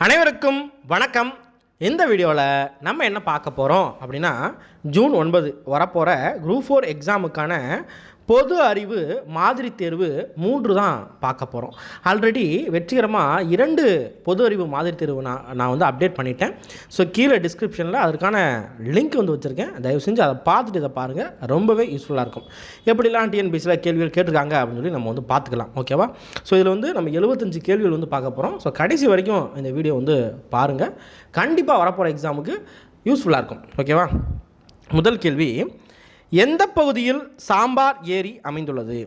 அனைவருக்கும் வணக்கம். இந்த வீடியோவில் நம்ம என்ன பார்க்க போகிறோம் அப்படின்னா ஜூன் ஒன்பது வரப்போகிற குரூப் ஃபோர் எக்ஸாமுக்கான பொது அறிவு மாதிரி தேர்வு மூன்று தான் பார்க்க போகிறோம் ஆல்ரெடி வெற்றிகரமாக இரண்டு பொது அறிவு மாதிரி தேர்வு நான் நான் வந்து அப்டேட் பண்ணிட்டேன். ஸோ கீழே டிஸ்கிரிப்ஷனில் அதற்கான லிங்க் வந்து வச்சுருக்கேன். தயவு செஞ்சு அதை பார்த்துட்டு இதை பாருங்கள் ரொம்பவே யூஸ்ஃபுல்லாக இருக்கும். எப்படிலாம் டிஎன்பிசியில் கேள்விகள் கேட்டிருக்காங்க அப்படின்னு சொல்லி நம்ம வந்து பார்த்துக்கலாம். ஓகேவா ஸோ இதில் வந்து நம்ம எழுபத்தஞ்சு கேள்விகள் வந்து பார்க்க போகிறோம் ஸோ கடைசி வரைக்கும் இந்த வீடியோ வந்து பாருங்கள் கண்டிப்பாக வரப்போகிற எக்ஸாமுக்கு யூஸ்ஃபுல்லாக இருக்கும். ஓகேவா முதல் கேள்வி எந்த பகுதியில் சாம்பார் ஏரி அமைந்துள்ளது?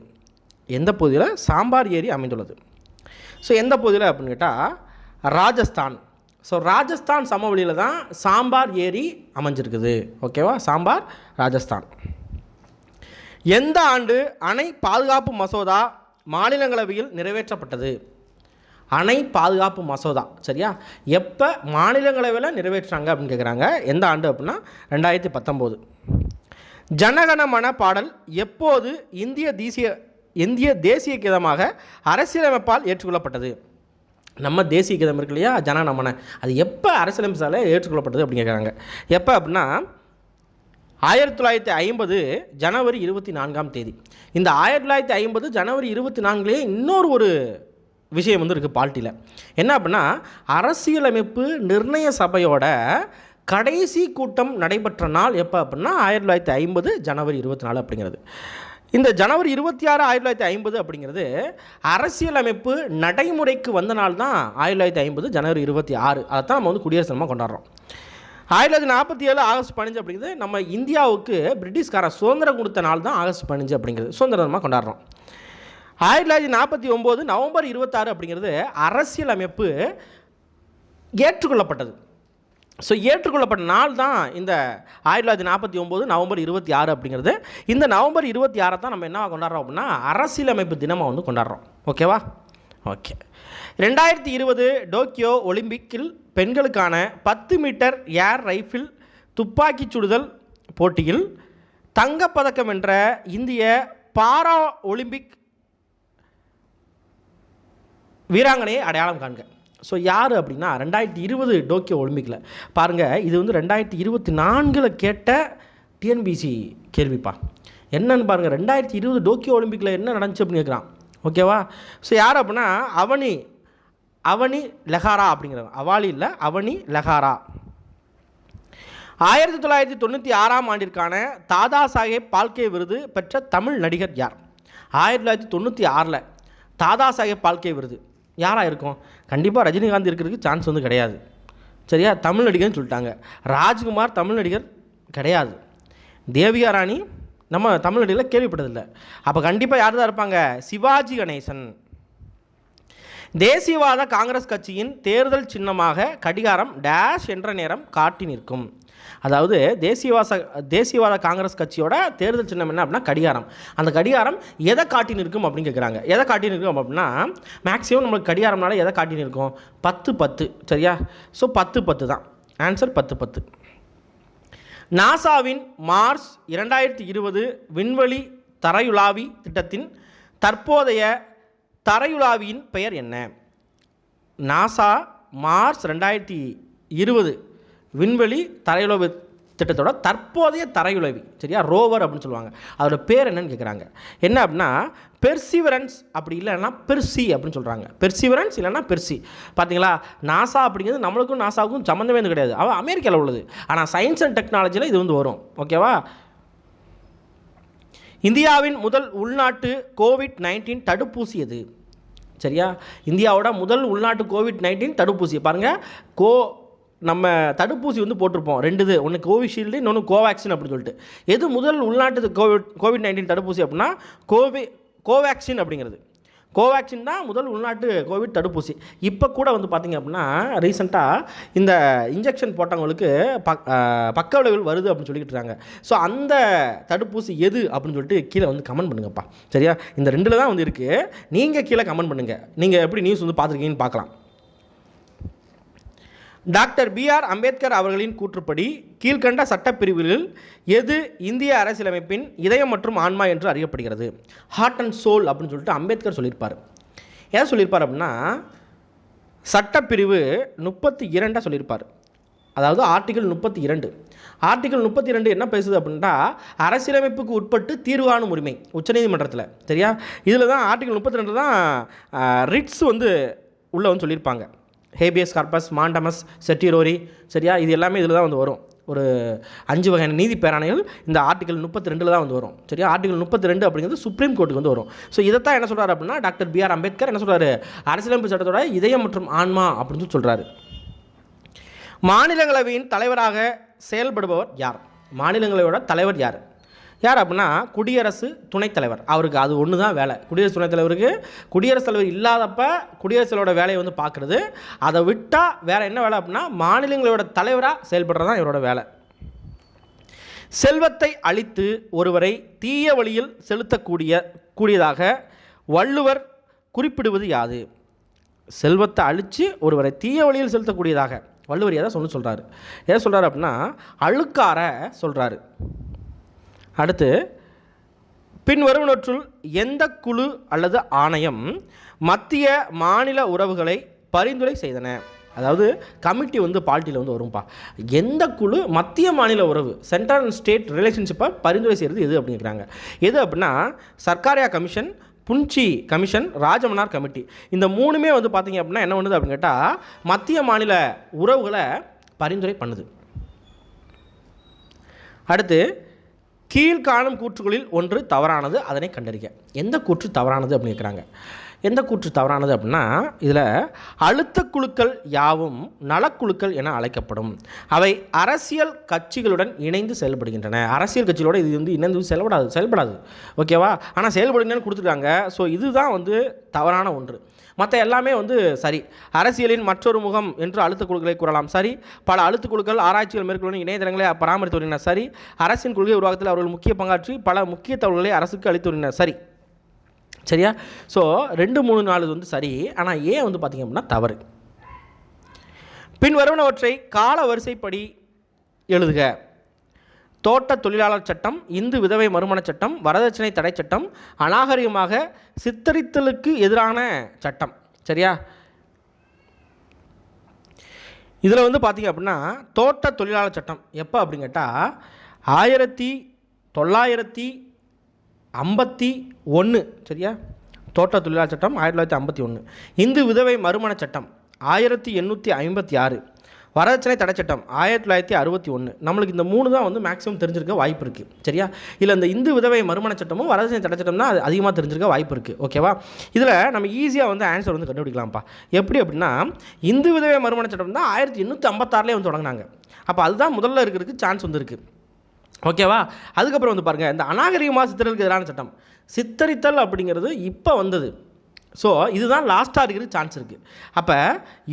எந்த பகுதியில் சாம்பார் ஏரி அமைந்துள்ளது? ஸோ எந்த பகுதியில் அப்படின்னு கேட்டால் ராஜஸ்தான். ஸோ ராஜஸ்தான் சமவெளியில் தான் சாம்பார் ஏரி அமைஞ்சிருக்குது. ஓகேவா சாம்பார் ராஜஸ்தான். எந்த ஆண்டு அணை பாதுகாப்பு மசோதா மாநிலங்களவையில் நிறைவேற்றப்பட்டது? அணை பாதுகாப்பு மசோதா சரியா? எப்போ மாநிலங்களவையில் நிறைவேற்றுறாங்க அப்படின்னு கேட்குறாங்க எந்த ஆண்டு அப்படின்னா ரெண்டாயிரத்தி பத்தொம்போது ஜனகணமன பாடல் எப்போது இந்திய தேசிய இந்திய தேசிய கீதமாக அரசியலமைப்பால் ஏற்றுக்கொள்ளப்பட்டது? நம்ம தேசிய கீதம் இருக்கு இல்லையா? ஜனகணமன அது எப்போ அரசியலமைப்பால் ஏற்றுக்கொள்ளப்பட்டது அப்படின்னு கேட்குறாங்க. எப்போ அப்படின்னா ஆயிரத்தி தொள்ளாயிரத்தி ஐம்பது ஜனவரி இருபத்தி நான்காம் தேதி. இந்த ஆயிரத்தி தொள்ளாயிரத்தி ஐம்பது ஜனவரி இருபத்தி நான்குலேயே இன்னொரு ஒரு விஷயம் வந்து இருக்குது பால்ட்டியில் என்ன அப்படின்னா அரசியலமைப்பு நிர்ணய சபையோட கடைசி கூட்டம் நடைபெற்ற நாள் எப்போ அப்படின்னா ஆயிரத்தி தொள்ளாயிரத்தி ஐம்பது ஜனவரி இருபத்தி நாலு அப்படிங்கிறது. இந்த ஜனவரி இருபத்தி ஆறு ஆயிரத்தி தொள்ளாயிரத்தி ஐம்பது அப்படிங்கிறது அரசியலமைப்பு நடைமுறைக்கு வந்த நாள் தான் ஆயிரத்தி தொள்ளாயிரத்தி ஐம்பது ஜனவரி இருபத்தி ஆறு. அதை தான் நம்ம வந்து குடியரசு தினமாக கொண்டாடுறோம். ஆயிரத்தி தொள்ளாயிரத்தி நாற்பத்தி ஏழு ஆகஸ்ட் பதினஞ்சு அப்படிங்கிறது நம்ம இந்தியாவுக்கு பிரிட்டிஷ்காரன் சுதந்திரம் கொடுத்த நாள் தான் ஆகஸ்ட் பதினஞ்சு அப்படிங்கிறது. சுதந்திர கொண்டாடுறோம். ஆயிரத்தி தொள்ளாயிரத்தி நாற்பத்தி ஒம்பது நவம்பர் இருபத்தாறு அப்படிங்கிறது அரசியலமைப்பு ஏற்றுக்கொள்ளப்பட்டது. ஸோ ஏற்றுக்கொள்ளப்பட்ட நாள் தான் இந்த ஆயிரத்தி தொள்ளாயிரத்தி நாற்பத்தி ஒம்பது நவம்பர் இருபத்தி ஆறு அப்படிங்கிறது. இந்த நவம்பர் இருபத்தி ஆறை தான் நம்ம என்ன கொண்டாடுறோம் அப்படின்னா அரசியலமைப்பு தினமாக வந்து கொண்டாடுறோம். ஓகேவா ஓகே ரெண்டாயிரத்தி இருபது டோக்கியோ ஒலிம்பிக்கில் பெண்களுக்கான பத்து மீட்டர் ஏர் ரைஃபிள் துப்பாக்கி சுடுதல் போட்டியில் தங்கப்பதக்கம் வென்ற இந்திய பாரா ஒலிம்பிக் வீராங்கனையை அடையாளம் காண்க. ஸோ யார் அப்படின்னா ரெண்டாயிரத்தி இருபது டோக்கியோ ஒலிம்பிக்கில் பாருங்கள் இது வந்து ரெண்டாயிரத்தி இருபத்தி நான்கில் கேட்ட டிஎன்பிசி கேள்விப்பா. என்னன்னு பாருங்கள் ரெண்டாயிரத்தி இருபது டோக்கியோ ஒலிம்பிக்கில் என்ன நடந்துச்சு அப்படின்னு கேட்குறான் ஓகேவா ஸோ யார் அப்படின்னா அவனி அவனி லெஹாரா அப்படிங்கிறவன். அவாலி இல்லை அவனி லெஹாரா. ஆயிரத்தி தொள்ளாயிரத்தி தொண்ணூற்றி ஆறாம் ஆண்டிற்கான தாதா சாஹேப் பால்கே விருது பெற்ற தமிழ் நடிகர் யார்? ஆயிரத்தி தொள்ளாயிரத்தி தொண்ணூற்றி ஆறில் தாதா சாஹேப் பால்கே விருது. யாராக இருக்கும்? கண்டிப்பாக ரஜினிகாந்த் இருக்கிறதுக்கு சான்ஸ் வந்து கிடையாது. சரியா? தமிழ் நடிகர்னு சொல்லிட்டாங்க. ராஜ்குமார் தமிழ் நடிகர் கிடையாது. தேவிகா ராணி நம்ம தமிழ் நடிகரில் கேள்விப்பட்டதில்லை. அப்போ கண்டிப்பாக யார் தான் இருப்பாங்க? சிவாஜி கணேசன். தேசியவாத காங்கிரஸ் கட்சியின் தேர்தல் சின்னமாக கடிகாரம் டேஷ் என்ற நேரம் காட்டி நிற்கும். அதாவது தேசியவாச தேசியவாத காங்கிரஸ் கட்சியோட தேர்தல் சின்னம் என்ன அப்படின்னா கடிகாரம். அந்த கடிகாரம் எதை காட்டி இருக்கும் அப்படின்னு கேட்குறாங்க எதை காட்டின்னு இருக்கும் அப்படின்னா மேக்ஸிமம் நம்மளுக்கு கடிகாரம்னால எதை காட்டி இருக்கும் பத்து பத்து. சரியா? ஸோ பத்து பத்து தான். ஆன்சர் பத்து பத்து. நாசாவின் மார்ச் இரண்டாயிரத்தி இருபது விண்வெளி தரையுலாவி திட்டத்தின் தற்போதைய தரையுலாவியின் பெயர் என்ன? நாசா மார்ச் ரெண்டாயிரத்தி இருபது விண்வெளி தரையுலவு திட்டத்தோட தற்போதைய தரையுலவி சரியா? ரோவர் அப்படின்னு சொல்லுவாங்க. அதோட பேர் என்னன்னு கேட்குறாங்க என்ன அப்படின்னா பெர்சிவரன்ஸ் அப்படி இல்லைன்னா பெர்சி அப்படின்னு சொல்கிறாங்க பெர்சிவரன்ஸ் இல்லைன்னா பெர்சி. பார்த்தீங்களா நாசா அப்படிங்கிறது நம்மளுக்கும் நாசாவுக்கும் சம்மந்தமே வந்து கிடையாது. அவன் அமெரிக்காவில் உள்ளது. ஆனால் சயின்ஸ் அண்ட் டெக்னாலஜியில் இது வந்து வரும். ஓகேவா இந்தியாவின் முதல் உள்நாட்டு கோவிட் நைன்டீன் தடுப்பூசி எது? சரியா? இந்தியாவோட முதல் உள்நாட்டு கோவிட் நைன்டீன் தடுப்பூசி. பாருங்கள் கோ நம்ம தடுப்பூசி வந்து போட்டிருப்போம். ரெண்டு இது ஒன்று கோவிஷீல்டு இன்னொன்று கோவேக்சின் அப்படின்னு சொல்லிட்டு. எது முதல் உள்நாட்டு கோவிட் கோவிட் நைன்டீன் தடுப்பூசி அப்படின்னா கோவி கோவேக்சின் அப்படிங்கிறது. கோவேக்சின் தான் முதல் உள்நாட்டு கோவிட் தடுப்பூசி. இப்போ கூட வந்து பார்த்திங்க அப்படின்னா ரீசெண்டாக இந்த இன்ஜெக்ஷன் போட்டவங்களுக்கு பக் பக்க விளைவுகள் வருது அப்படின்னு சொல்லிக்கிட்டு இருக்காங்க. ஸோ அந்த தடுப்பூசி எது அப்படின்னு சொல்லிட்டு கீழே வந்து கமெண்ட் பண்ணுங்கப்பா. சரியா? இந்த ரெண்டில் தான் வந்து இருக்குது நீங்கள் கீழே கமெண்ட் பண்ணுங்கள் நீங்கள் எப்படி நியூஸ் வந்து பார்த்துருக்கீங்கன்னு பார்க்கலாம் டாக்டர் பிஆர் அம்பேத்கர் அவர்களின் கூற்றுப்படி கீழ்கண்ட சட்டப்பிரிவுகளில் எது இந்திய அரசியலமைப்பின் இதயம் மற்றும் ஆன்மா என்று அறியப்படுகிறது? ஹார்ட் அண்ட் சோல் அப்படின்னு சொல்லிட்டு அம்பேத்கர் சொல்லியிருப்பார். ஏன் சொல்லியிருப்பார் அப்படின்னா சட்டப்பிரிவு முப்பத்தி இரண்டாக சொல்லியிருப்பார். அதாவது ஆர்டிகல் முப்பத்தி இரண்டு. ஆர்டிகல் முப்பத்தி ரெண்டு என்ன பேசுது அப்படின்னா அரசியலமைப்புக்கு உட்பட்டு தீர்வு காணும் உரிமை உச்சநீதிமன்றத்தில். சரியா? இதில் தான் ஆர்டிகல் முப்பத்தி ரெண்டு தான் ரிட்ஸ் வந்து உள்ளே வந்து சொல்லியிருப்பாங்க. ஹேபியஸ் கார்பஸ் மாண்டமஸ் செட்டிரோரி சரியா? இது எல்லாமே இதில் தான் வந்து வரும். ஒரு அஞ்சு வகையான நீதி பேராணைகள் இந்த ஆர்டிகல் முப்பத்தி ரெண்டில் தான் வந்து வரும். சரியா? ஆர்டிகல் முப்பத்தி ரெண்டு அப்படிங்கிறது சுப்ரீம் கோர்ட்டுக்கு வந்து வரும். ஸோ இதைத்தான் என்ன சொல்கிறார் அப்படின்னா டாக்டர் பி ஆர் அம்பேத்கர் என்ன சொல்கிறாரு அரசியலமைப்பு சட்டத்தோட இதயம் மற்றும் ஆன்மா அப்படின்னு சொல்கிறாரு மாநிலங்களவையின் தலைவராக செயல்படுபவர் யார்? மாநிலங்களவையோட தலைவர் யார்? யார் அப்படின்னா குடியரசு துணைத் தலைவர். அவருக்கு அது ஒன்று தான் வேலை. குடியரசு துணைத் தலைவருக்கு குடியரசுத் தலைவர் இல்லாதப்ப குடியரசுகளோட தலைவரோட வேலையை வந்து பார்க்குறது. அதை விட்டால் வேறு என்ன வேலை அப்படின்னா மாநிலங்களோட தலைவராக செயல்படுறது தான் இவரோட வேலை. செல்வத்தை அழித்து ஒருவரை தீய வழியில் செலுத்தக்கூடிய கூடியதாக வள்ளுவர் குறிப்பிடுவது யாது? செல்வத்தை அழித்து ஒருவரை தீய வழியில் செலுத்தக்கூடியதாக. வள்ளுவர் எதை சொல்லி சொல்கிறாரு எதை சொல்கிறாரு அப்படின்னா அழுக்கார சொல்கிறாரு அடுத்து பின்வருவனற்றுள் எந்த குழு அல்லது ஆணையம் மத்திய மாநில உறவுகளை பரிந்துரை செய்தன? அதாவது கமிட்டி வந்து பால்ட்டியில் வந்து வரும்பா. எந்த குழு மத்திய மாநில உறவு சென்ட்ரல் அண்ட் ஸ்டேட் ரிலேஷன்ஷிப்பை பரிந்துரை செய்கிறது எது அப்படிங்கிறாங்க எது அப்படின்னா Sarkaria commission Punchhi commission Rajamannar committee. இந்த மூணுமே வந்து பார்த்திங்க அப்படின்னா என்ன பண்ணுது அப்படின்னு கேட்டால் மத்திய மாநில உறவுகளை பரிந்துரை பண்ணுது. அடுத்து கீழ்காணும் கூற்றுகளில் ஒன்று தவறானது அதனை கண்டறிக. எந்த கூற்று தவறானது அப்படின்னு கேட்குறாங்க எந்த கூற்று தவறானது அப்படின்னா இதில் அழுத்த குழுக்கள் யாவும் நலக்குழுக்கள் என அழைக்கப்படும். அவை அரசியல் கட்சிகளுடன் இணைந்து செயல்படுகின்றன. அரசியல் கட்சிகளோட இது வந்து இணைந்து செயல்படாது செயல்படாது. ஓகேவா ஆனால் செயல்படுங்கன்னு கொடுத்துருக்காங்க. ஸோ இதுதான் வந்து தவறான ஒன்று. மற்ற எல்லாமே வந்து சரி. அரசியலின் மற்றொரு முகம் என்று அழுத்த குழுக்களை கூறலாம். சரி. பல அழுத்த குழுக்கள் ஆராய்ச்சிகள் மேற்கொள்ளும் இணையதளங்களை பராமரித்து வருகின்றனர் சரி. அரசின் கொள்கை உருவாக்கத்தில் அவர்கள் முக்கிய பங்காற்றி பல முக்கிய தகவல்களை அரசுக்கு அளித்து வருகின்றனர். சரி. சரியா? ஸோ ரெண்டு மூணு நாலு வந்து சரி. ஆனால் ஏன் வந்து பார்த்திங்க அப்படின்னா தவறு. பின் வருவனவற்றை கால வரிசைப்படி எழுதுக. தோட்ட தொழிலாளர் சட்டம் இந்து விதவை மறுமண சட்டம் வரதட்சணை தடை சட்டம் அநாகரிகமாக சித்தரித்தலுக்கு எதிரான சட்டம். சரியா? இதில் வந்து பார்த்திங்க அப்படின்னா தோட்ட தொழிலாளர் சட்டம். எப்போ அப்படின்னு கேட்டால் ஆயிரத்தி தொள்ளாயிரத்தி ஐம்பத்தி ஒன்று சரியா? தோட்ட தொழிலாளர் சட்டம் ஆயிரத்தி தொள்ளாயிரத்தி ஐம்பத்தி ஒன்று இந்து விதவை மறுமண சட்டம் ஆயிரத்தி எண்ணூற்றி ஐம்பத்தி ஆறு. வரதட்சணை தடை சட்டம் ஆயிரத்தி தொள்ளாயிரத்தி அறுபத்தி ஒன்று நம்மளுக்கு இந்த மூணு தான் வந்து மேக்ஸிமம் தெரிஞ்சிருக்க வாய்ப்பு இருக்குது சரியா? இல்லை இந்த இந்து விதவை மறுமண சட்டமும் வரதட்சணை தடைச்சட்டம் தான் அது அதிகமாக தெரிஞ்சிருக்க வாய்ப்பு இருக்குது ஓகேவா இதில் நம்ம ஈஸியாக வந்து ஆன்சர் வந்து கண்டுபிடிக்கலாம்ப்பா. எப்படி அப்படின்னா இந்து விதவை மறுமண சட்டம் தான் ஆயிரத்தி எண்ணூற்றி ஐம்பத்தாறுலேயே வந்து தொடங்கினாங்க. அப்போ அதுதான் முதல்ல இருக்கிறதுக்கு சான்ஸ் வந்துருக்கு ஓகேவா? அதுக்கப்புறம் வந்து பாருங்கள் இந்த அநாகரிகமாக சித்தரலுக்கு எதிரான சட்டம். சித்தரித்தல் அப்படிங்கிறது இப்போ வந்தது. ஸோ இதுதான் லாஸ்ட்டாக இருக்கிற சான்ஸ் இருக்குது அப்போ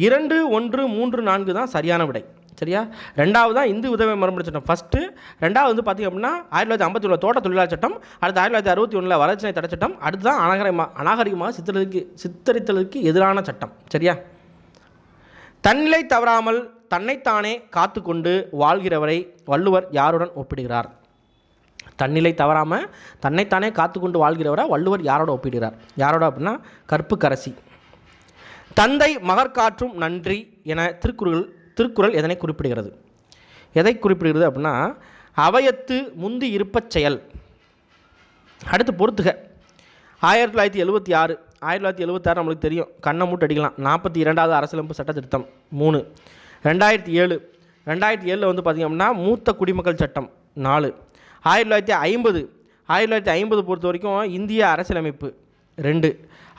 இரண்டு ஒன்று மூன்று நான்கு தான் சரியான விடை. சரியா? ரெண்டாவது தான் இந்து உதவி மறுமண சட்டம். ஃபஸ்ட்டு ரெண்டாவது வந்து பார்த்திங்க அப்படின்னா ஆயிரத்தி தொள்ளாயிரத்தி ஐம்பத்தி ஒன்று தோட்ட தொழிலாளர் சட்டம் அடுத்து ஆயிரத்தி தொள்ளாயிரத்தி அறுபத்தி ஒன்றில் வளர்ச்சி தடை சட்டம் அடுத்து தான் அநாகரிகமாக அநாகரிகமாக சித்தரித்தலுக்கு சித்தரித்தலுக்கு எதிரான சட்டம். சரியா? தன்னிலை தவறாமல் தன்னைத்தானே காத்து கொண்டு வாழ்கிறவரை வள்ளுவர் யாருடன் ஒப்பிடுகிறார்? தன்னிலை தவறாமல் தன்னைத்தானே காத்து கொண்டு வாழ்கிறவரை வள்ளுவர் யாரோட ஒப்பிடுகிறார்? யாரோட அப்படின்னா கற்புக்கரசி. தந்தை மகற்காற்றும் நன்றி என திருக்குறள் திருக்குறள் எதனை குறிப்பிடுகிறது? எதை குறிப்பிடுகிறது அப்படின்னா அவயத்து முந்தி இருப்பச் செயல். அடுத்து பொறுத்துக. ஆயிரத்தி தொள்ளாயிரத்தி எழுபத்தி ஆறு ஆயிரத்தி தொள்ளாயிரத்தி எழுபத்தாறு நம்மளுக்கு தெரியும். கண்ணை மூட்டு அடிக்கலாம். நாற்பத்தி இரண்டாவது அரசியலமைப்பு சட்ட மூணு. ரெண்டாயிரத்தி ஏழு ரெண்டாயிரத்தி ஏழில் வந்து பார்த்திங்க அப்படின்னா மூத்த குடிமக்கள் சட்டம் நாலு. ஆயிரத்தி தொள்ளாயிரத்தி ஐம்பது ஆயிரத்தி தொள்ளாயிரத்தி ஐம்பது பொறுத்த வரைக்கும் இந்திய அரசியலமைப்பு ரெண்டு.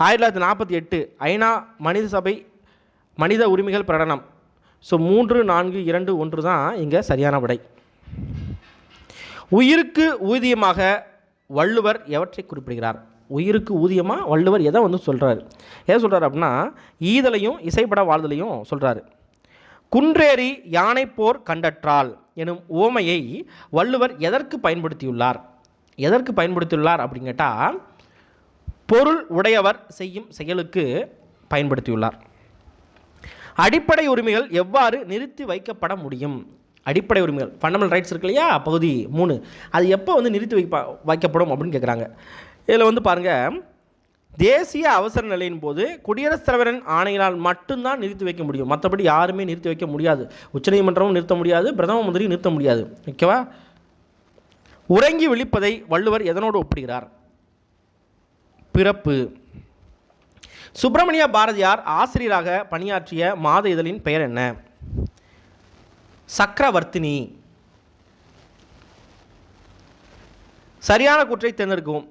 ஆயிரத்தி தொள்ளாயிரத்தி நாற்பத்தி எட்டு ஐநா மனித சபை மனித உரிமைகள் பிரகடனம். ஸோ மூன்று நான்கு இரண்டு ஒன்று தான் இங்கே சரியான விடை. உயிருக்கு ஊதியமாக வள்ளுவர் எவற்றை குறிப்பிடுகிறார்? உயிருக்கு ஊதியமாக வள்ளுவர் எதை வந்து சொல்கிறாரு எதை சொல்கிறார் அப்படின்னா ஈதலையும் இசைப்பட வாழ்தலையும் சொல்கிறாரு குன்றேறி யானைப்போர் போர் கண்டற்றால் எனும் ஓமையை வள்ளுவர் எதற்கு பயன்படுத்தியுள்ளார்? எதற்கு பயன்படுத்தியுள்ளார் அப்படின்னு கேட்டால் பொருள் உடையவர் செய்யும் செயலுக்கு பயன்படுத்தியுள்ளார். அடிப்படை உரிமைகள் எவ்வாறு நிறுத்தி வைக்கப்பட முடியும்? அடிப்படை உரிமைகள் ஃபண்டமெண்டல் ரைட்ஸ் இருக்கு இல்லையா? பகுதி மூணு. அது எப்போ வந்து நிறுத்தி வைப்ப வைக்கப்படும் அப்படின்னு கேட்குறாங்க இதில் வந்து பாருங்கள் தேசிய அவசர நிலையின் போது குடியரசுத் தலைவரின் ஆணையினால் மட்டும்தான் நிறுத்தி வைக்க முடியும். மற்றபடி யாருமே நிறுத்தி வைக்க முடியாது. உச்சநீதிமன்றமும் நிறுத்த முடியாது. பிரதம மந்திரியும் நிறுத்த முடியாது. ஓகேவா? உறங்கி விழிப்பதை வள்ளுவர் எதனோடு ஒப்பிடுகிறார்? பிறப்பு. சுப்பிரமணிய பாரதியார் ஆசிரியராக பணியாற்றிய மாத இதழின் பெயர் என்ன? சக்கரவர்த்தினி. சரியான குற்றை தேர்ந்தெடுக்கவும்.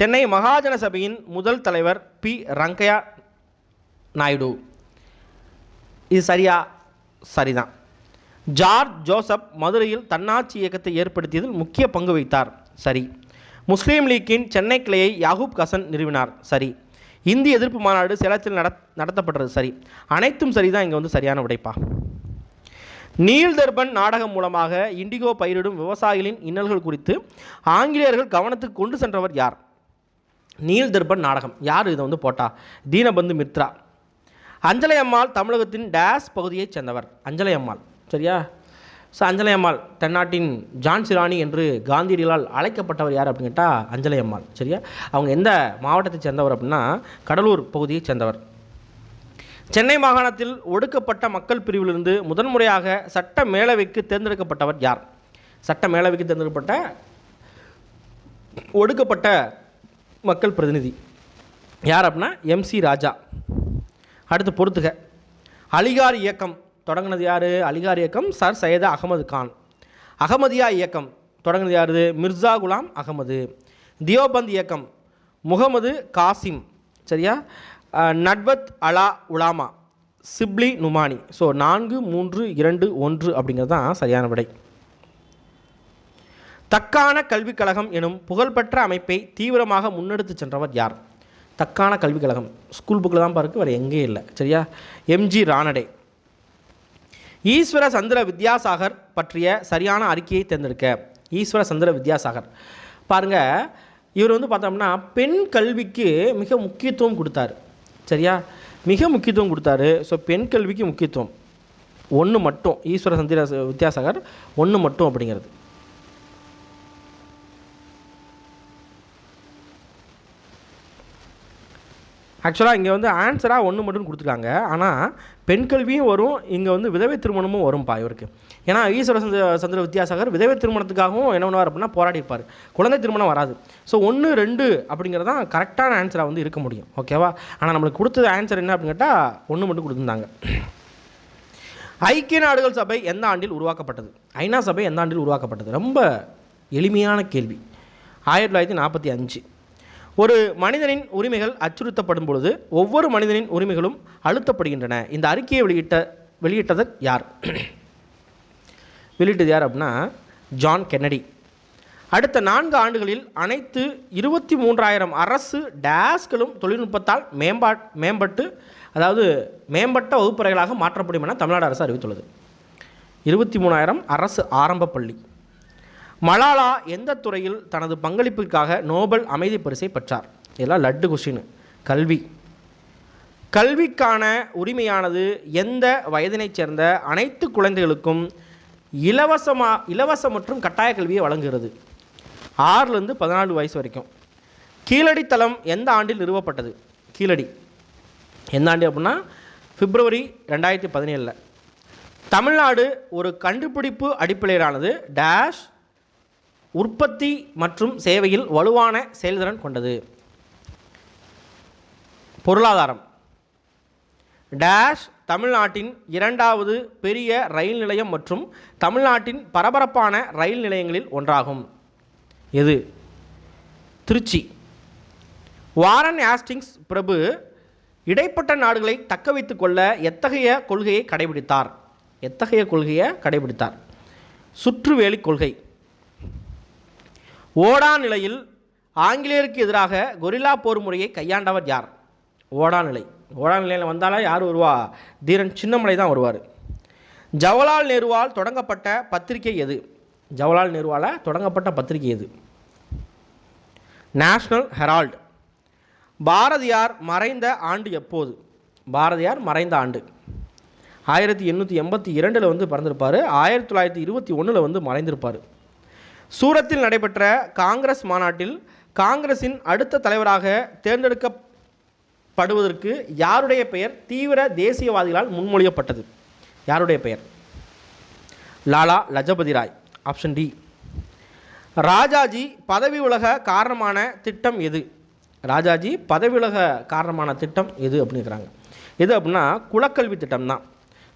சென்னை மகாஜன சபையின் முதல் தலைவர் பி. ரங்கையா நாயுடு. இது சரியா? சரிதான். ஜார்ஜ் ஜோசப் மதுரையில் தன்னாட்சி இயக்கத்தை ஏற்படுத்தியதில் முக்கிய பங்கு வகித்தார் சரி. முஸ்லீம் லீக்கின் சென்னை கிளையை யாகூப் கசன் நிறுவினார். சரி. இந்தி எதிர்ப்பு மாநாடு சேலத்தில் நட நடத்தப்பட்டது. சரி. அனைத்தும் சரிதான். இங்கே வந்து சரியான உடைப்பா. நீல் தர்பன் நாடகம் மூலமாக இண்டிகோ பயிரிடும் விவசாயிகளின் இன்னல்கள் குறித்து ஆங்கிலேயர்கள் கவனத்துக்கு கொண்டு சென்றவர் யார்? நீல் தர்பன் நாடகம். யார் இதை வந்து போட்டா? தீனபந்து மித்ரா. அஞ்சலை அம்மாள் தமிழகத்தின் டேஸ் பகுதியைச் சேர்ந்தவர். அஞ்சலை அம்மாள். சரியா? ஸோ அஞ்சலை அம்மாள் தென்னாட்டின் ஜான்சி ராணி என்று காந்தியடிகளால் அழைக்கப்பட்டவர் யார் அப்படின்னு கேட்டால் அஞ்சலை அம்மாள். சரியா? அவங்க எந்த மாவட்டத்தைச் சேர்ந்தவர் அப்படின்னா கடலூர் பகுதியைச் சேர்ந்தவர். சென்னை மாகாணத்தில் ஒடுக்கப்பட்ட மக்கள் பிரிவிலிருந்து முதன்முறையாக சட்ட மேலவைக்கு தேர்ந்தெடுக்கப்பட்டவர் யார்? சட்ட மேலவைக்கு தேர்ந்தெடுக்கப்பட்ட ஒடுக்கப்பட்ட மக்கள் பிரதிநிதி. யார் அப்படின்னா எம்சி ராஜா. அடுத்து பொறுத்துக. அலிகார் இயக்கம் தொடங்கினது யார்? அலிகார் இயக்கம் சர் சையது அகமது கான். அகமதியா இயக்கம் தொடங்கினது யார்? மிர்சா குலாம் அகமது. தியோபந்த் இயக்கம் முகமது காசிம். சரியா? நட்பத் நட்வத் அலா உலாமா. சிப்லி நுமானி. ஸோ நான்கு மூன்று இரண்டு ஒன்று அப்படிங்கிறது தான் சரியான விடை. தக்கான கல்விக் கழகம் எனும் புகழ்பெற்ற அமைப்பை தீவிரமாக முன்னெடுத்துச் சென்றவர் யார்? தக்கான கல்விக் கழகம். ஸ்கூல் புக்கில் தான் பாருக்கு வேறு எங்கேயும் இல்லை. சரியா? M G Ranade. ஈஸ்வர சந்திர வித்யாசாகர் பற்றிய சரியான அறிக்கையை தேர்ந்தெடுக்க. ஈஸ்வர சந்திர வித்யாசாகர். பாருங்கள் இவர் வந்து பார்த்தோம்னா பெண் கல்விக்கு மிக முக்கியத்துவம் கொடுத்தாரு. சரியா? மிக முக்கியத்துவம் கொடுத்தாரு. ஸோ பெண் கல்விக்கு முக்கியத்துவம். ஒன்று மட்டும் ஈஸ்வர சந்திர வித்யாசாகர் ஒன்று மட்டும் அப்படிங்கிறது. ஆக்சுவலாக இங்கே வந்து ஆன்சராக ஒன்று மட்டும் கொடுத்துருக்காங்க ஆனால் பெண் கல்வியும் வரும் இங்கே வந்து விதவை திருமணமும் வரும்பா இவருக்கு. ஏன்னா ஈஸ்வர சந்திர சந்திர வித்யாசாகர் விதவை திருமணத்துக்காகவும் என்ன பண்ணுவார் அப்படின்னா போராடி இருப்பார் குழந்தை திருமணம் வராது. ஸோ ஒன்று ரெண்டு அப்படிங்கிறது தான் கரெக்டான ஆன்சராக வந்து இருக்க முடியும். ஓகேவா ஆனால் நம்மளுக்கு கொடுத்தது ஆன்சர் என்ன அப்படின்னு கேட்டால் ஒன்று மட்டும் கொடுத்துருந்தாங்க. ஐக்கிய நாடுகள் சபை எந்த ஆண்டில் உருவாக்கப்பட்டது? ஐநா சபை எந்த ஆண்டில் உருவாக்கப்பட்டது? ரொம்ப எளிமையான கேள்வி. ஆயிரத்தி தொள்ளாயிரத்தி நாற்பத்தி அஞ்சு. ஒரு மனிதனின் உரிமைகள் அச்சுறுத்தப்படும் பொழுது ஒவ்வொரு மனிதனின் உரிமைகளும் அழுத்தப்படுகின்றன. இந்த அறிக்கையை வெளியிட்ட வெளியிட்டது யார்? வெளியிட்டது யார் அப்படின்னா ஜான் கென்னடி. அடுத்த நான்கு ஆண்டுகளில் அனைத்து இருபத்தி மூன்றாயிரம் அரசு டேஸ்களும் தொழில்நுட்பத்தால் மேம்பா மேம்பட்டு அதாவது மேம்பட்ட வகுப்பறைகளாக மாற்றப்படும் என தமிழ்நாடு அரசு அறிவித்துள்ளது. இருபத்தி மூணாயிரம் அரசு ஆரம்ப பள்ளி. மலாலா எந்த துறையில் தனது பங்களிப்பிற்காக நோபல் அமைதி பரிசை பெற்றார்? இதெல்லாம் லட்டு கொஷின் கல்வி. கல்விக்கான உரிமையானது எந்த வயதினைச் சேர்ந்த அனைத்து குழந்தைகளுக்கும் இலவசமாக இலவச மற்றும் கட்டாய கல்வியை வழங்குகிறது? ஆறுலேருந்து பதினாலு வயசு வரைக்கும். கீழடி தளம் எந்த ஆண்டில் நிறுவப்பட்டது? கீழடி. எந்த ஆண்டு அப்படின்னா பிப்ரவரி ரெண்டாயிரத்தி பதினேழில். தமிழ்நாடு ஒரு கண்டுபிடிப்பு அடிப்படையிலானது டேஷ் உற்பத்தி மற்றும் சேவையில் வலுவான செயல்திறன் கொண்டது. பொருளாதாரம். டேஷ் தமிழ்நாட்டின் இரண்டாவது பெரிய ரயில் நிலையம் மற்றும் தமிழ்நாட்டின் பரபரப்பான ரயில் நிலையங்களில் ஒன்றாகும். எது? திருச்சி. வாரன் ஆஸ்டிங்ஸ் பிரபு இடைப்பட்ட நாடுகளை தக்க வைத்து கொள்ள எத்தகைய கொள்கையை கடைபிடித்தார்? எத்தகைய கொள்கையை கடைபிடித்தார்? சுற்றுவேலி கொள்கை. ஓடா நிலையில் ஆங்கிலேயருக்கு எதிராக கொரில்லா போர் முறையை கையாண்டவர் யார்? ஓடா நிலை ஓடா நிலையில் வந்தாலே யார் வருவா? தீரன் சின்னமலை தான் வருவார். ஜவஹர்லால் நேருவால் தொடங்கப்பட்ட பத்திரிகை எது? ஜவஹர்லால் நேருவால் தொடங்கப்பட்ட பத்திரிகை எது? National Herald. பாரதியார் மறைந்த ஆண்டு எப்போது? பாரதியார் மறைந்த ஆண்டு. ஆயிரத்தி எண்ணூற்றி எண்பத்தி இரண்டில் வந்து பிறந்திருப்பார். ஆயிரத்தி தொள்ளாயிரத்தி இருபத்தி ஒன்றில் வந்து மறைந்திருப்பார். சூரத்தில் நடைபெற்ற காங்கிரஸ் மாநாட்டில் காங்கிரஸின் அடுத்த தலைவராக தேர்ந்தெடுக்கப்படுவதற்கு யாருடைய பெயர் தீவிர தேசியவாதிகளால் முன்மொழியப்பட்டது? யாருடைய பெயர்? லாலா லஜபதி ராய். Option D. ராஜாஜி பதவி உலக காரணமான திட்டம் எது? ராஜாஜி பதவி உலக காரணமான திட்டம் எது அப்படிங்கிறாங்க எது அப்படின்னா குலக்கல்வி திட்டம் தான்.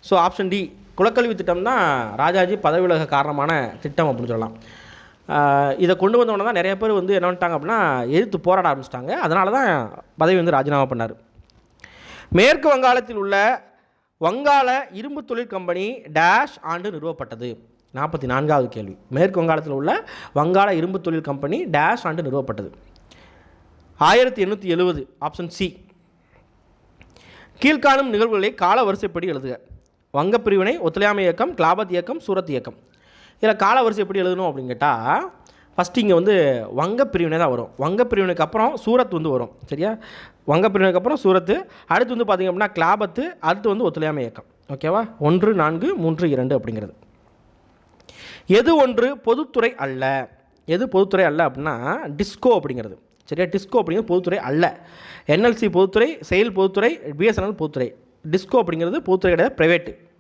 ஸோ ஆப்ஷன் டி குலக்கல்வி திட்டம் தான் ராஜாஜி பதவி உலக காரணமான திட்டம் அப்படின்னு சொல்லலாம். இதை கொண்டு வந்தவொடனே தான் நிறைய பேர் வந்து என்ன பண்ணிட்டாங்க அப்படின்னா எதிர்த்து போராட ஆரம்பிச்சிட்டாங்க. அதனால தான் பதவி வந்து ராஜினாமா பண்ணார். மேற்கு வங்காளத்தில் உள்ள வங்காள இரும்பு தொழில் கம்பெனி டேஷ் ஆண்டு நிறுவப்பட்டது. நாற்பத்தி நான்காவது கேள்வி. மேற்கு வங்காளத்தில் உள்ள வங்காள இரும்பு தொழில் கம்பெனி டேஷ் ஆண்டு நிறுவப்பட்டது. ஆயிரத்தி எண்ணூற்றி எழுபது ஆப்ஷன் சி கீழ்காணும் நிகழ்வுகளை கால வரிசைப்படி எழுதுக. வங்க பிரிவினை ஒத்துழையாமை இயக்கம் கிளாபத் இயக்கம் சூரத் இயக்கம். இதில் கால வரிசை எப்படி எழுதணும்? அப்படின்னு கேட்டால் ஃபஸ்ட்டு இங்கே வந்து வங்க பிரிவினை தான் வரும். வங்க பிரிவினைக்கு அப்புறம் சூரத் வந்து வரும். சரியா? வங்க பிரிவினைக்கு அப்புறம் சூரத்து அடுத்து வந்து பார்த்திங்க அப்படின்னா கிளாபத்து அடுத்து வந்து ஒத்துழையாமை இயக்கம். ஓகேவா ஒன்று நான்கு மூன்று இரண்டு அப்படிங்கிறது. எது ஒன்று பொதுத்துறை அல்ல. எது பொதுத்துறை அல்ல அப்படின்னா டிஸ்கோ அப்படிங்கிறது. சரியா? டிஸ்கோ அப்படிங்கிறது பொதுத்துறை அல்ல. என்எல்சி பொதுத்துறை செயல் பொதுத்துறை பிஎஸ்என்எல் பொதுத்துறை. டிஸ்கோ அப்படிங்கிறது பொதுத்துறை கிடையாது ப்ரைவேட்டு.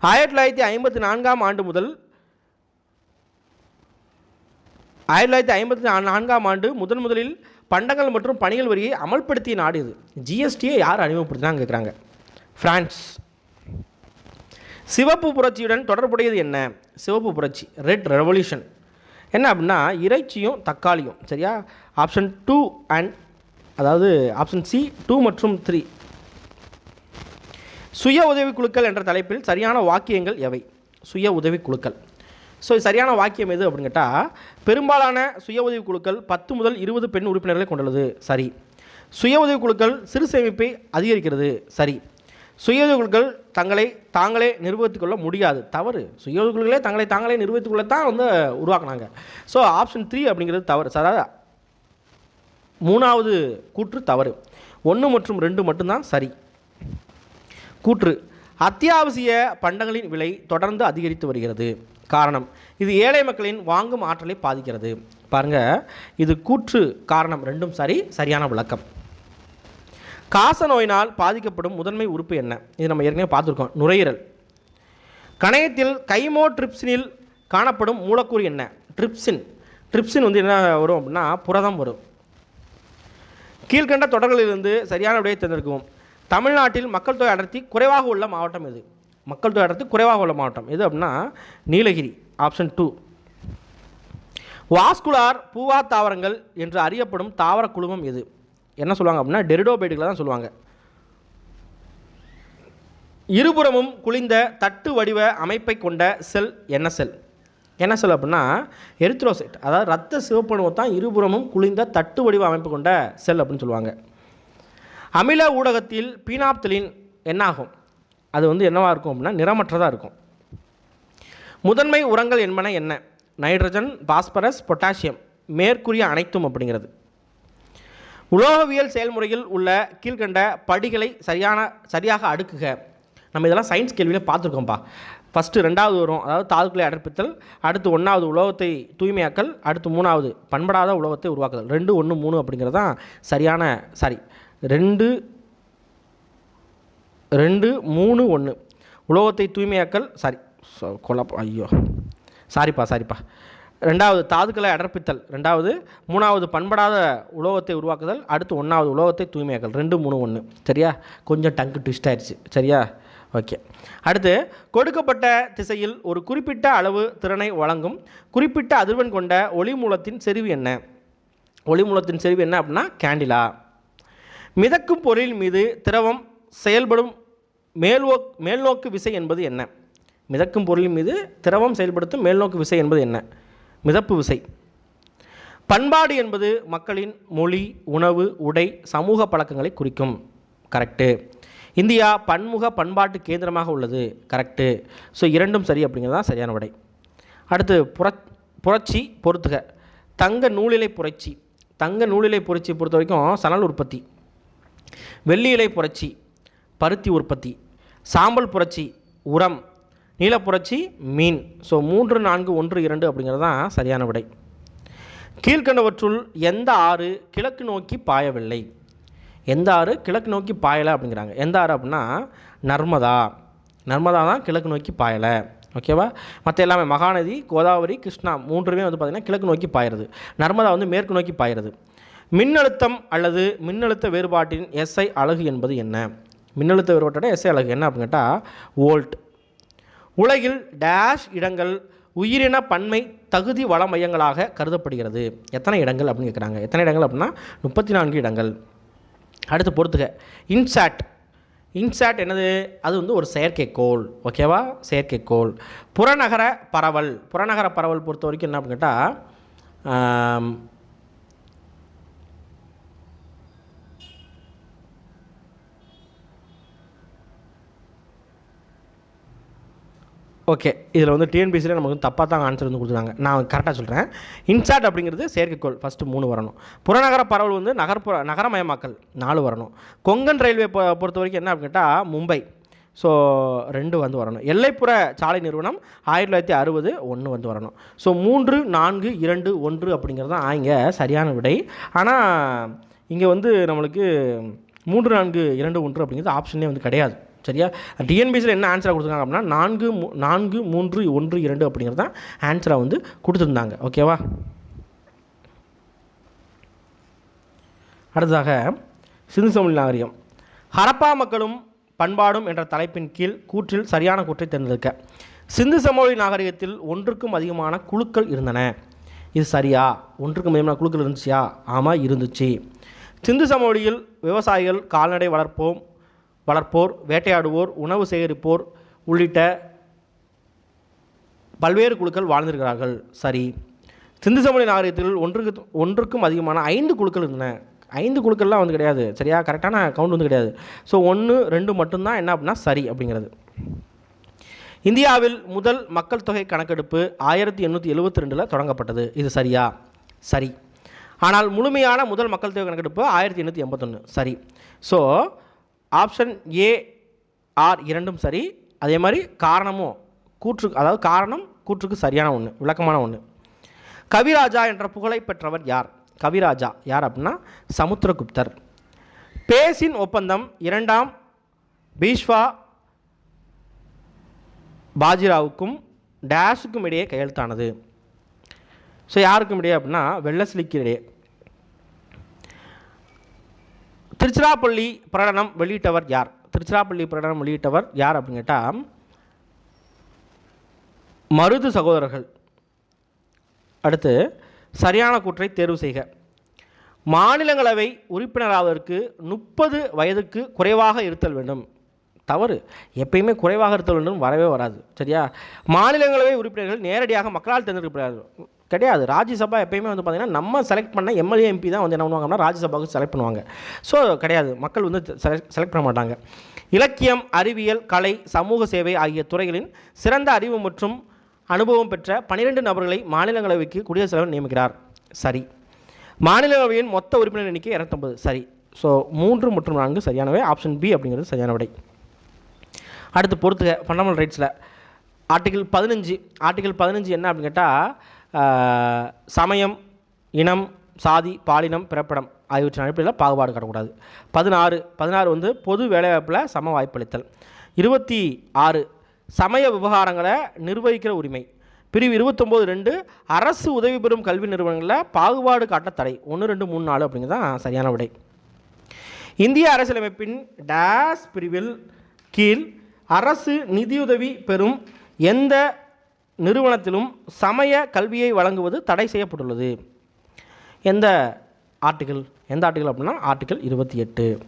ஆயிரத்தி தொள்ளாயிரத்தி ஐம்பத்தி நான்காம் ஆண்டு முதல் ஆயிரத்தி தொள்ளாயிரத்தி ஐம்பத்தி நான்காம் ஆண்டு முதன் முதலில் பண்டங்கள் மற்றும் பணிகள் வரியை அமல்படுத்திய நாடு இது. ஜிஎஸ்டியை யார் அறிமுகப்படுத்தினாங்க கேட்குறாங்க. பிரான்ஸ் சிவப்பு புரட்சியுடன் தொடர்புடையது என்ன? சிவப்பு புரட்சி ரெட் ரெவல்யூஷன் என்ன அப்படின்னா இறைச்சியும் தக்காளியும் சரியா? ஆப்ஷன் டூ அண்ட் அதாவது ஆப்ஷன் சி டூ மற்றும் த்ரீ சுய உதவிக்குழுக்கள் என்ற தலைப்பில் சரியான வாக்கியங்கள் எவை? சுய உதவிக்குழுக்கள் ஸோ சரியான வாக்கியம் எது அப்படின்னு கேட்டால் பெரும்பாலான சுய உதவி குழுக்கள் பத்து முதல் இருபது பெண் உறுப்பினர்களை கொண்டுள்ளது. சரி. சுய உதவி குழுக்கள் சிறு சேமிப்பை அதிகரிக்கிறது. சரி. சுய உதவிக்குழுக்கள் தங்களை தாங்களே நிர்வகித்துக் கொள்ள முடியாது. தவறு. சுய உதவிக்குழுக்களே தங்களை தாங்களே நிர்வகித்துக் கொள்ளத்தான் வந்து உருவாக்குனாங்க. ஸோ ஆப்ஷன் த்ரீ அப்படிங்கிறது தவறு. சார் மூணாவது கூற்று தவறு. ஒன்று மற்றும் ரெண்டு மட்டும்தான் சரி. கூற்று. அத்தியாவசிய பண்டங்களின் விலை தொடர்ந்து அதிகரித்து வருகிறது. காரணம். இது ஏழை மக்களின் வாங்கும் ஆற்றலை பாதிக்கிறது. பாருங்க இது கூற்று காரணம் ரெண்டும் சரி சரியான விளக்கம். காச நோயினால் பாதிக்கப்படும் முதன்மை உறுப்பு என்ன? இது நம்ம ஏற்கனவே பார்த்துருக்கோம். நுரையீரல். கணையத்தில் கைமோ ட்ரிப்சினில் காணப்படும் மூலக்கூறு என்ன? ட்ரிப்சின். ட்ரிப்சின் வந்து என்ன வரும் அப்படின்னா புரதம் வரும். கீழ்கண்ட தொடர்களிலிருந்து சரியான விடையை தேர்ந்தெடுக்கவும். தமிழ்நாட்டில் மக்கள் தொகை அடர்த்தி குறைவாக உள்ள மாவட்டம் எது? மக்கள் தொகை அடர்த்தி குறைவாக உள்ள மாவட்டம். எது அப்படின்னா நீலகிரி ஆப்ஷன் டூ வாஸ்குலார் பூவா தாவரங்கள் என்று அறியப்படும் தாவர குழுமம் எது? என்ன சொல்லுவாங்க அப்படின்னா டெரிடோபைட்டுகளை தான் சொல்லுவாங்க. இருபுறமும் குளிந்த தட்டு வடிவ அமைப்பை கொண்ட செல் என்ன செல்? என்ன செல் அப்படின்னா எரித்ரோசைட். அதாவது ரத்த சிவப்பணுவை தான் இருபுறமும் குளிந்த தட்டு வடிவ அமைப்பு கொண்ட செல் அப்படின்னு சொல்லுவாங்க. அமில ஊடகத்தில் பீனாப்தலின் என்னாகும்? அது வந்து என்னவாக இருக்கும் அப்படின்னா நிறமற்றதாக இருக்கும். முதன்மை உரங்கள் என்பன என்ன? நைட்ரஜன் பாஸ்பரஸ் பொட்டாசியம் மேற்கூறிய அனைத்தும் அப்படிங்கிறது. உலோகவியல் செயல்முறையில் உள்ள கீழ்கண்ட படிகளை சரியான சரியாக அடுக்குக. நம்ம இதெல்லாம் சயின்ஸ் கேள்வியில் பார்த்துருக்கோம்ப்பா ஃபஸ்ட்டு ரெண்டாவது வரும் அதாவது தாதுக்களை அடர்ப்பித்தல் அடுத்து ஒன்றாவது உலோகத்தை தூய்மையாக்கல் அடுத்து மூணாவது பண்படாத உலோகத்தை உருவாக்குதல். ரெண்டு ஒன்று மூணு அப்படிங்கிறது தான் சரியான சாரி. ரெண்டு ரெண்டு மூணு ஒன்று உலோகத்தை தூய்மையாக்கல் சாரி கொலப்ப ஐயோ. சாரிப்பா சாரிப்பா ரெண்டாவது தாதுக்களை அடர்ப்பித்தல். ரெண்டாவது மூணாவது பண்படாத உலோகத்தை உருவாக்குதல். அடுத்து ஒன்றாவது உலோகத்தை தூய்மையாக்கல். ரெண்டு மூணு ஒன்று சரியா? கொஞ்சம் டங்கு ட்விஸ்ட் ஆயிடுச்சு சரியா? ஓகே. அடுத்து கொடுக்கப்பட்ட திசையில் ஒரு குறிப்பிட்ட அளவு திறனை வழங்கும் குறிப்பிட்ட அதிர்வெண் கொண்ட ஒளி மூலத்தின் செறிவு என்ன? ஒளி மூலத்தின் செறிவு என்ன அப்படின்னா கேண்டிலா மிதக்கும் பொருளின் மீது திரவம் செயல்படும் மேல்வோ மேல்நோக்கு விசை என்பது என்ன? மிதக்கும் பொருளின் மீது திரவம் செயல்படுத்தும் மேல்நோக்கு விசை என்பது என்ன? மிதப்பு விசை. பண்பாடு என்பது மக்களின் மொழி உணவு உடை சமூக பழக்கங்களை குறிக்கும். கரெக்டு இந்தியா பன்முக பண்பாட்டு கேந்திரமாக உள்ளது. கரெக்டு ஸோ இரண்டும் சரி அப்படிங்கிறது தான் சரியான விடை. அடுத்து புர புரட்சி பொறுத்துக தங்க நூலிலை புரட்சி. தங்க நூலிலை புரட்சி பொறுத்த வரைக்கும் சணல் உற்பத்தி. வெள்ளி இலை புரட்சி. பருத்தி உற்பத்தி சாம்பல் புரட்சி உரம் நீலப்புரட்சி மீன். ஸோ மூன்று நான்கு ஒன்று இரண்டு அப்படிங்கிறது தான் சரியான விடை. கீழ்கண்டவற்றுள் எந்த ஆறு கிழக்கு நோக்கி பாயவில்லை? எந்த ஆறு கிழக்கு நோக்கி பாயலை அப்படிங்கிறாங்க. எந்த ஆறு அப்படின்னா நர்மதா. நர்மதா தான் கிழக்கு நோக்கி பாயலை. ஓகேவா மற்ற எல்லாமே மகாநதி கோதாவரி கிருஷ்ணா மூன்றுமே வந்து பார்த்திங்கன்னா கிழக்கு நோக்கி பாயிறது. நர்மதா வந்து மேற்கு நோக்கி பாயிறது. மின்னழுத்தம் அல்லது மின்னழுத்த வேறுபாட்டின் எஸ்ஐ அழகு என்பது என்ன? மின்னழுத்த வேறுபாட்டோட எஸ்ஐ அலகு என்ன அப்படின்னு கேட்டால் வோல்ட் உலகில் டேஷ் இடங்கள் உயிரின பன்மை தகுதி வள மையங்களாக கருதப்படுகிறது. எத்தனை இடங்கள் அப்படின்னு கேட்குறாங்க எத்தனை இடங்கள் அப்படின்னா முப்பத்தி நான்கு இடங்கள். அடுத்து பொறுத்துக. இன்சாட் இன்சாட் என்னது? அது வந்து ஒரு செயற்கைக்கோள். ஓகேவா செயற்கைக்கோள். புறநகர பரவல். புறநகர பரவல் பொறுத்த வரைக்கும் என்ன அப்படின்னு கேட்டால் ஓகே இதில் வந்து டிஎன்பிசியில் நமக்கு தப்பாக தான் ஆன்சர் வந்து கொடுத்துருக்காங்க. நான் கரெக்டாக சொல்கிறேன் இன்சாட் அப்படிங்கிறது செயற்கைக்கோள் ஃபஸ்ட்டு மூணு வரணும். புறநகர பரவல் வந்து நகர்ப்புற நகரமயமாக்கல் நாலு வரணும். கொங்கன் ரயில்வே பொறுத்த வரைக்கும் என்ன அப்படின்னு கேட்டால் மும்பை. ஸோ ரெண்டு வந்து வரணும். எல்லைப்புற சாலை நிறுவனம் ஆயிரத்தி தொள்ளாயிரத்தி அறுபது ஒன்று வந்து வரணும். ஸோ மூன்று நான்கு இரண்டு ஒன்று அப்படிங்கிறது தான் இங்கே சரியான விடை. ஆனால் இங்கே வந்து நம்மளுக்கு மூன்று நான்கு இரண்டு ஒன்று அப்படிங்கிறது ஆப்ஷனே வந்து கிடையாது. சரியா? டிஎன்பிசியில் என்ன ஆன்சராக கொடுத்துருக்காங்க அப்படின்னா நான்கு நான்கு மூன்று ஒன்று இரண்டு அப்படிங்கிறது தான் ஆன்சராக வந்து கொடுத்துருந்தாங்க. ஓகேவா அடுத்ததாக சிந்து தமிழ் நாகரிகம். ஹரப்பா மக்களும் பண்பாடும் என்ற தலைப்பின் கீழ் கூற்றில் சரியான கூற்றை தேர்ந்தெடுக்க. சிந்து சமவெளி நாகரிகத்தில் ஒன்றுக்கும் அதிகமான குழுக்கள் இருந்தன. இது சரியா? ஒன்றுக்கும் அதிகமான குழுக்கள் இருந்துச்சியா ஆமாம் இருந்துச்சு. சிந்து சமவெளியில் விவசாயிகள் கால்நடை வளர்ப்போம் வளர்ப்போர் வேட்டையாடுவோர் உணவு சேகரிப்போர் உள்ளிட்ட பல்வேறு குழுக்கள் வாழ்ந்திருக்கிறார்கள். சரி. சிந்து சமவெளி நாகரிகத்தில் ஒன்றுக்கு ஒன்றுக்கும் அதிகமான ஐந்து குழுக்கள் இருந்தன. ஐந்து குழுக்கள்லாம் வந்து கிடையாது. சரியா? கரெக்டான கவுண்ட் வந்து கிடையாது. ஸோ ஒன்று ரெண்டு மட்டும்தான் என்ன அப்படின்னா சரி அப்படிங்கிறது. இந்தியாவில் முதல் மக்கள் தொகை கணக்கெடுப்பு ஆயிரத்தி எண்ணூற்றி எழுபத்தி ரெண்டில் தொடங்கப்பட்டது. இது சரியா? சரி. ஆனால் முழுமையான முதல் மக்கள் தொகை கணக்கெடுப்பு ஆயிரத்தி எண்ணூற்றி எண்பத்தொன்று சரி. ஸோ ஆப்ஷன் ஏ ஆர் இரண்டும் சரி. அதே மாதிரி காரணமும் கூற்று அதாவது காரணம் கூற்றுக்கு சரியான ஒன்று விளக்கமான ஒன்று கவிராஜா என்ற புகழை பெற்றவர் யார்? கவிராஜா யார் அப்படின்னா சமுத்திரகுப்தர். பேசின் ஒப்பந்தம் இரண்டாம் பீஷ்வா பாஜிராவுக்கும் டேஷுக்கும் இடையே கையெழுத்தானது. ஸோ யாருக்கும் இடையே அப்படின்னா வெள்ளஸ்லிக்கு இடையே. திருச்சிராப்பள்ளி பிரகடனம் வெளியிட்டவர் யார்? திருச்சிராப்பள்ளி பிரகடனம் வெளியிட்டவர் யார் அப்படின்னு கேட்டால் மருது சகோதரர்கள். அடுத்து சரியான கூற்றை தேர்வு செய்க. மாநிலங்களவை உறுப்பினராவதற்கு முப்பது வயதுக்கு குறைவாக இருத்தல் வேண்டும். தவறு. எப்பயுமே குறைவாக இருத்தல் வேண்டும் வரவே வராது. சரியா? மாநிலங்களவை உறுப்பினர்கள் நேரடியாக மக்களால் தேர்ந்தெடுக்கப்படுகிறார்கள். கிடையாது. ராஜ்யசபா எப்பயுமே வந்து பார்த்திங்கன்னா நம்ம செலக்ட் பண்ண எம்எல்ஏ எம்பி தான் வந்து என்ன பண்ணுவாங்கன்னா ராஜ்யசபாவுக்கு செலக்ட் பண்ணுவாங்க. ஸோ கிடையாது. மக்கள் வந்து செலக்ட் செலக்ட் பண்ண மாட்டாங்க. இலக்கியம் அறிவியல் கலை சமூக சேவை ஆகிய துறைகளின் சிறந்த அறிவு மற்றும் அனுபவம் பெற்ற பனிரெண்டு நபர்களை மாநிலங்களவைக்கு குடியரசுத் தலைவர் நியமிக்கிறார். சரி. மாநிலங்களவையின் மொத்த உறுப்பினர் எண்ணிக்கை இரநூத்தம்பது. சரி. ஸோ மூன்று மற்றும் நான்கு சரியானவை. ஆப்ஷன் பி அப்படிங்கிறது சரியான விடை. அடுத்து பொறுத்துக. ஃபண்டமெண்டல் ரைட்ஸில் ஆர்டிகிள் பதினஞ்சு. ஆர்டிகிள் பதினஞ்சு என்ன அப்படின்னு கேட்டால் சமயம் இனம் சாதி பாலினம் பிறப்பிடம் ஆகியவற்றின் அடிப்படையில் பாகுபாடு காட்டக்கூடாது. பதினாறு பதினாறு வந்து பொது வேலைவாய்ப்பில் சம வாய்ப்பளித்தல். இருபத்தி ஆறு சமய விவகாரங்களை நிர்வகிக்கிற உரிமை. பிரிவு இருபத்தொம்போது ரெண்டு அரசு உதவி பெறும் கல்வி நிறுவனங்களில் பாகுபாடு காட்ட தடை. ஒன்று ரெண்டு மூணு நாலு அப்படிங்கிறது தான் சரியான விடை. இந்திய அரசியலமைப்பின் டேஸ் பிரிவில் கீழ் அரசு நிதியுதவி பெறும் எந்த நிறுவனத்திலும் சமய கல்வியை வழங்குவது தடை செய்யப்பட்டுள்ளது. எந்த ஆர்டிகிள் எந்த ஆர்டிகிள் அப்படின்னா ஆர்டிகிள் இருபத்தி எட்டு.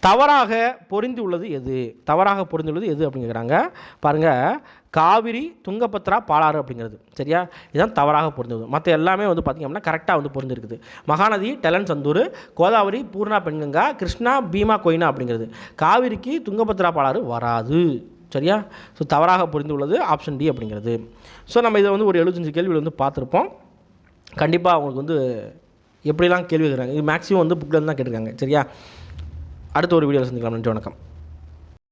தவறாக பொருந்தியுள்ளது எது? தவறாக பொருந்தியுள்ளது எது அப்படிங்கிறாங்க. பாருங்கள் காவிரி துங்கபத்ரா பாலாறு அப்படிங்கிறது. சரியா? இதுதான் தவறாக பொருந்துவது மற்ற எல்லாமே வந்து பார்த்திங்க அப்படின்னா கரெக்டாக வந்து பொருந்திருக்குது. மகாநதி டெலன் சந்தூர் கோதாவரி பூர்ணா பெண்கங்கா கிருஷ்ணா பீமா கொய்னா அப்படிங்கிறது. காவிரிக்கு துங்கபத்ரா பாலாறு வராது. சரியா? ஸோ தவறாக புரிந்து உள்ளது ஆப்ஷன் டி அப்படிங்கிறது. ஸோ நம்ம இதை வந்து ஒரு எழுபத்தஞ்சு கேள்வியில் வந்து பார்த்துருப்போம். கண்டிப்பாக அவங்களுக்கு வந்து எப்படிலாம் கேள்வி கேட்குறாங்க இது மேக்ஸிமம் வந்து புக்கில் தான் கேட்டிருக்காங்க. சரியா? அடுத்த ஒரு வீடியோவில் சந்திக்கலாம். நன்றி வணக்கம்.